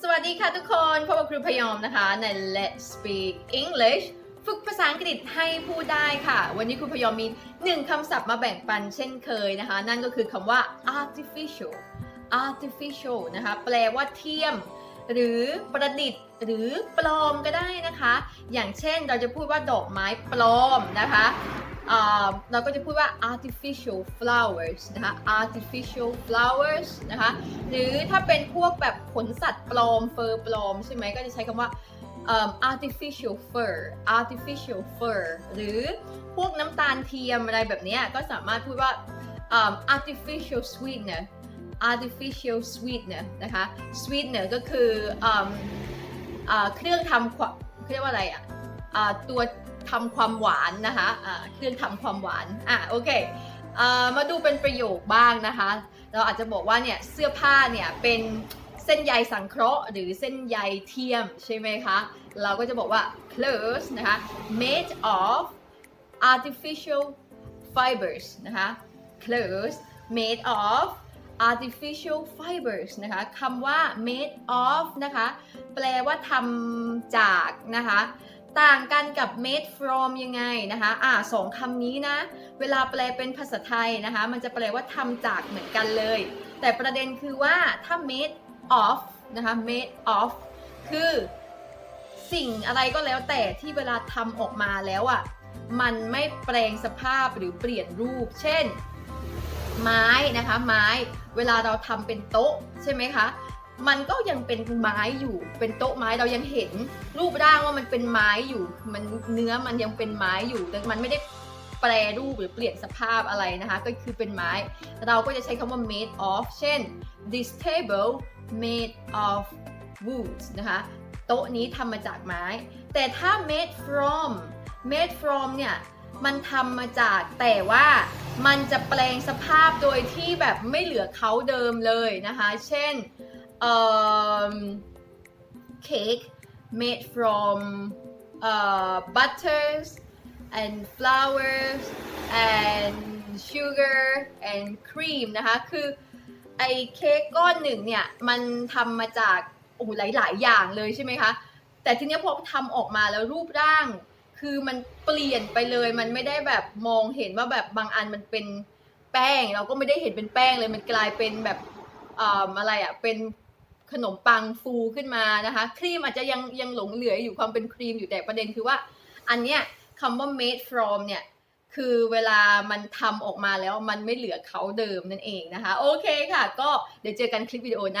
สวัสดีค่ะทุกคนพบกับครูพยอมนะคะใน Let's Speak English ฝึกภาษาอังกฤษให้พูดได้ค่ะ วันนี้ครูพยอมมีหนึ่งคำศัพท์มาแบ่งปันเช่นเคยนะคะ นั่นก็คือคำว่า artificial artificial นะคะ แปลว่าเทียม หรือประดิษฐ์ หรือปลอมก็ได้นะคะ อย่างเช่นเราจะพูดว่าดอกไม้ปลอมนะคะ เราก็จะพูดว่า artificial flowers นะคะ artificial flowers นะคะ หรือถ้าเป็นพวกแบบขนสัตว์ปลอม เฟอร์ปลอมใช่ไหมก็จะใช้คำว่า artificial fur artificial fur หรือพวกน้ำตาลเทียมอะไรแบบนี้ก็สามารถพูดว่า artificial sweetener artificial sweetener นะคะ sweetener ก็คือเอิ่มอ่าเครื่องทำความเรียกว่าอะไรอะ ตัวทำความหวานนะคะเครื่องทำความหวานอะโอเคมาดูเป็นประโยคบ้างนะคะ เราอาจจะบอกว่าเนี่ยเสื้อผ้าเนี่ยเป็นเส้นใยสังเคราะห์ หรือเส้นใยเทียมใช่ไหมคะ เราก็จะบอกว่า clothes นะคะ made of artificial fibers นะคะ clothes made of artificial fibers นะคะคำว่า made of นะคะ แปลว่าทำจากนะคะ ต่างกันกับ made from ยังไงนะคะ อ่าสองคำนี้นะ เวลาแปลเป็นภาษาไทยนะคะ มันจะแปลว่าทำจากเหมือนกันเลย แต่ประเด็นคือว่าถ้า made of นะคะ made of คือ สิ่งอะไรก็แล้วแต่ที่เวลาทำออกมาแล้วอะ่ะ มันไม่แปลงสภาพหรือเปลี่ยนรูป เช่น ไม้นะคะ ไม้ เวลาเราทำเป็นโต๊ะใช่ไหมคะ มันก็ยังเป็นไม้อยู่ เป็นโต๊ะไม้เรายังเห็น รูปร่างว่ามันเป็นไม้อยู่ มันเนื้อมันยังเป็นไม้อยู่แต่มันไม่ได้แปรรูปหรือเปลี่ยนสภาพอะไรนะคะ ก็คือเป็นไม้ เราก็จะใช้คำว่า made of เช่น this table made of wood นะคะ โต๊ะนี้ทำมาจากไม้ แต่ถ้า made from made from เนี่ยมันทำมาจากแต่ว่ามันจะแปลงสภาพโดยที่แบบไม่เหลือเขาเดิมเลยนะคะ เช่น เอ่อ cake made from uh, butters and flowers and sugar and cream นะคะคือไอ้เค้กก้อนหนึ่งเนี่ยมันทำมาจากโอ้หลาย ๆ อย่างเลยใช่ไหมคะ แต่ทีนี้พอทำออกมาแล้วรูปร่าง คือมันเปลี่ยนไปเลยมันไม่ได้แบบมองเห็นว่าแบบบางอันมันเป็นแป้ง เราก็ไม่ได้เห็นเป็นแป้งเลยมันกลายเป็นแบบเอ่ออะไรอะ่ะเป็น ขนมปังฟูขึ้นมานะคะ ครีมอาจจะยังยังหลงเหลืออยู่ความเป็นครีมอยู่แต่ประเด็นคือว่า อันเนี้ยคำว่า made from เนี่ยคือเวลามันทำออกมาแล้วมันไม่เหลือเขาเดิมนั่นเองนะคะ โอเคค่ะ ก็เดี๋ยวเจอกันคลิปวิดีโอหน้า